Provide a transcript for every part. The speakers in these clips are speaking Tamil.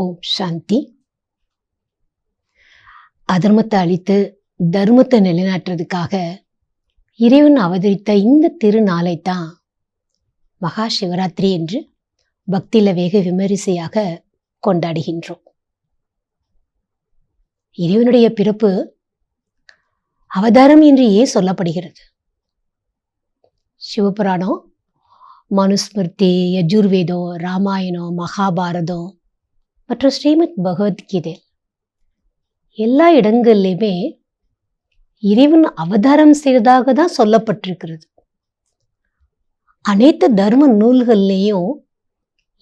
ஓம் சாந்தி. அதர்மத்தை அழித்து தர்மத்தை நிலைநாட்டுறதுக்காக இறைவன் அவதரித்த இந்த திருநாளை தான் மகா சிவராத்திரி என்று பக்தியில் வெகு விமரிசையாக கொண்டாடுகின்றோம். இறைவனுடைய பிறப்பு அவதாரம் என்று ஏன் சொல்லப்படுகிறது. சிவபுராணம் மனுஸ்மிருதி யஜுர்வேதம் ராமாயணம் மகாபாரதம் மற்றும் ஸ்ரீமத் பகவத்கீதை. எல்லா இடங்கள்லையுமே இறைவன் அவதாரம் செய்ததாக தான் சொல்லப்பட்டிருக்கிறது. அனைத்து தர்ம நூல்கள்லேயும்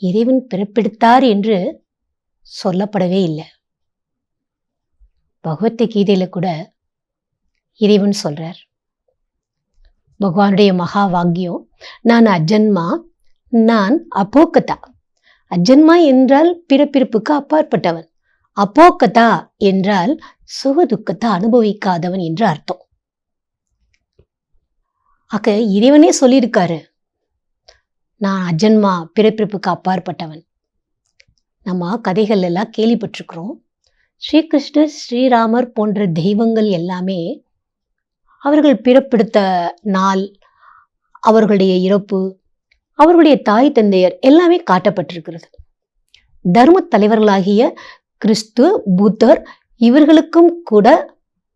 இறைவன் பிறப்பெடுத்தார் என்று சொல்லப்படவே இல்லை. பகவத் கீதையில் கூட இறைவன் சொல்கிறார் பகவானுடைய மகா வாக்கியம் நான் அஜன்மா நான் அப்போக்கதா அஜன்மா என்றால் பிறப்பிறப்புக்கு அப்பாற்பட்டவன். அப்போக்கதா என்றால் சுக துக்கத்தை அனுபவிக்காதவன் என்று அர்த்தம். அக்க இறைவனே சொல்லியிருக்காரு நான் அஜன்மா பிறப்பிறப்புக்கு அப்பாற்பட்டவன். நம்ம கதைகள் எல்லாம் கேள்விப்பட்டிருக்கிறோம். ஸ்ரீகிருஷ்ணர் ஸ்ரீராமர் போன்ற தெய்வங்கள் எல்லாமே அவர்கள் பிறப்பெடுத்த நாள் அவர்களுடைய இறப்பு அவர்களுடைய தாய் தந்தையர் எல்லாமே காட்டப்பட்டிருக்கிறது. தர்ம தலைவர்களாகிய கிறிஸ்து புத்தர் இவர்களுக்கும் கூட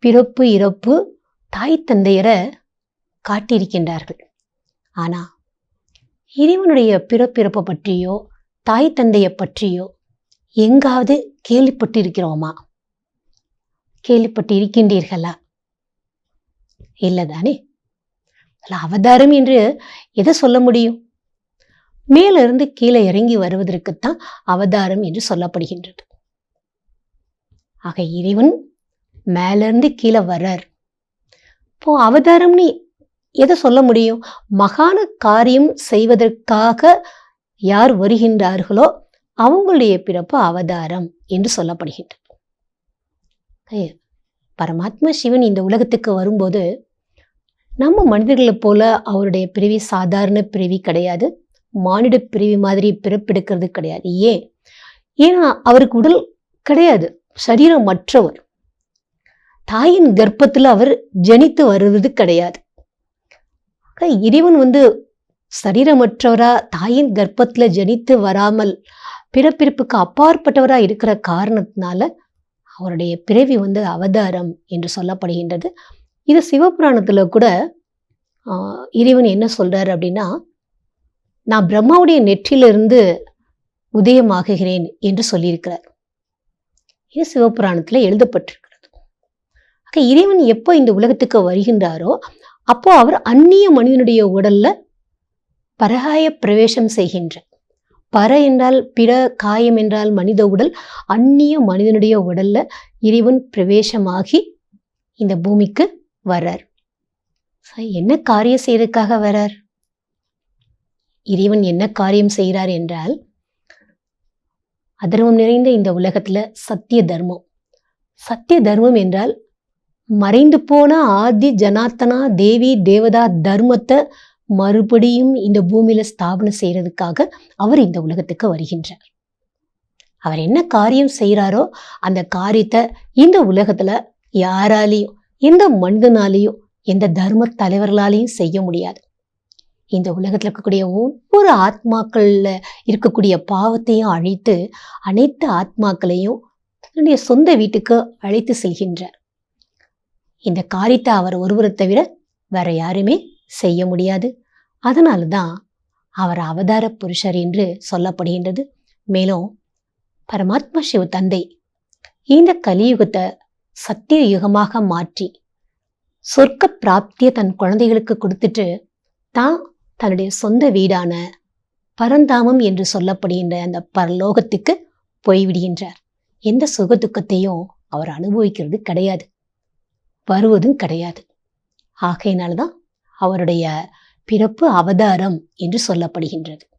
பிறப்பு இறப்பு தாய் தந்தையரை காட்டியிருக்கின்றார்கள். ஆனா இறைவனுடைய பிறப்பிறப்பை பற்றியோ தாய் தந்தையை பற்றியோ எங்காவது கேள்விப்பட்டிருக்கிறோமா? கேள்விப்பட்டு இருக்கின்றீர்களா இல்லைதானே? அவதாரம் என்று எதை சொல்ல முடியும்? மேலிருந்து கீழே இறங்கி வருவதற்குத்தான் அவதாரம் என்று சொல்லப்படுகின்றது. ஆக இறைவன் மேலிருந்து கீழே வர்றார் இப்போ அவதாரம்னு எதை சொல்ல முடியும்? மகான காரியம் செய்வதற்காக யார் வருகின்றார்களோ அவங்களுடைய பிறப்பு அவதாரம் என்று சொல்லப்படுகின்றது. பரமாத்மா சிவன் இந்த உலகத்துக்கு வரும்போது நம்ம மனிதர்களை போல அவருடைய பிறவி சாதாரண பிறவி கிடையாது. மானிட பிறவி மாதிரி பிறப்பெடுக்கிறது கிடையாது. ஏன்? ஏன்னா அவருக்கு உடல் கிடையாது. சரீரம் மற்றவர். தாயின் கர்ப்பத்தில் அவர் ஜனித்து வருவது கிடையாது. இறைவன் வந்து சரீரமற்றவரா தாயின் கர்ப்பத்துல ஜனித்து வராமல் பிறப்பிறப்புக்கு அப்பாற்பட்டவரா இருக்கிற காரணத்தினால அவருடைய பிறவி வந்து அவதாரம் என்று சொல்லப்படுகின்றது. இது சிவபுராணத்துல கூட இறைவன் என்ன சொல்றாரு அப்படின்னா நான் பிரம்மாவுடைய நெற்றிலிருந்து உதயமாகுகிறேன் என்று சொல்லியிருக்கிறார். இது சிவபுராணத்தில் எழுதப்பட்டிருக்கிறது. ஆக இறைவன் எப்போ இந்த உலகத்துக்கு வருகின்றாரோ அப்போ அவர் அந்நிய மனிதனுடைய உடல்ல பரகாய பிரவேசம் செய்கின்றார் பர என்றால் பிற காயம் என்றால் மனித உடல் அந்நிய மனிதனுடைய உடல்ல இறைவன் பிரவேசமாகி இந்த பூமிக்கு வர்றார். என்ன காரியம் செய்யறதுக்காக வர்றார்? இறைவன் என்ன காரியம் செய்கிறார் என்றால் அதர்மம் நிறைந்த இந்த உலகத்துல சத்திய தர்மம். சத்திய தர்மம் என்றால் மறைந்து போன ஆதி ஜனாத்தனா தேவி தேவதா தர்மத்தை மறுபடியும் இந்த பூமியில ஸ்தாபனம் செய்யறதுக்காக அவர் இந்த உலகத்துக்கு வருகின்றார். அவர் என்ன காரியம் செய்கிறாரோ அந்த காரியத்தை இந்த உலகத்துல யாராலையும் எந்த மனிதனாலையும் எந்த தர்ம தலைவர்களாலையும் செய்ய முடியாது. இந்த உலகத்துல இருக்கக்கூடிய ஒவ்வொரு ஆத்மாக்கள்ல இருக்கக்கூடிய பாவத்தையும் அழித்து அனைத்து ஆத்மாக்களையும் தன்னுடைய சொந்த வீட்டுக்கு அழைத்து செல்கின்றார். இந்த காரியத்தை அவர் ஒருவரை தவிர வேற யாருமே செய்ய முடியாது. அதனால தான் அவர் அவதார புருஷர் என்று சொல்லப்படுகின்றது. மேலும் பரமாத்மா சிவ தந்தை இந்த கலியுகத்தை சத்திய யுகமாக மாற்றி சொர்க்க பிராப்தியை தன் குழந்தைகளுக்கு கொடுத்துட்டு தான் தன்னுடைய சொந்த வீடான பரந்தாமம் என்று சொல்லப்படுகின்ற அந்த பரலோகத்துக்கு போய்விடுகின்றார். எந்த சுக துக்கத்தையும் அவர் அனுபவிக்கிறது கிடையாது. வருவதும் கிடையாது. ஆகையினால்தான் அவருடைய பிறப்பு அவதாரம் என்று சொல்லப்படுகின்றது.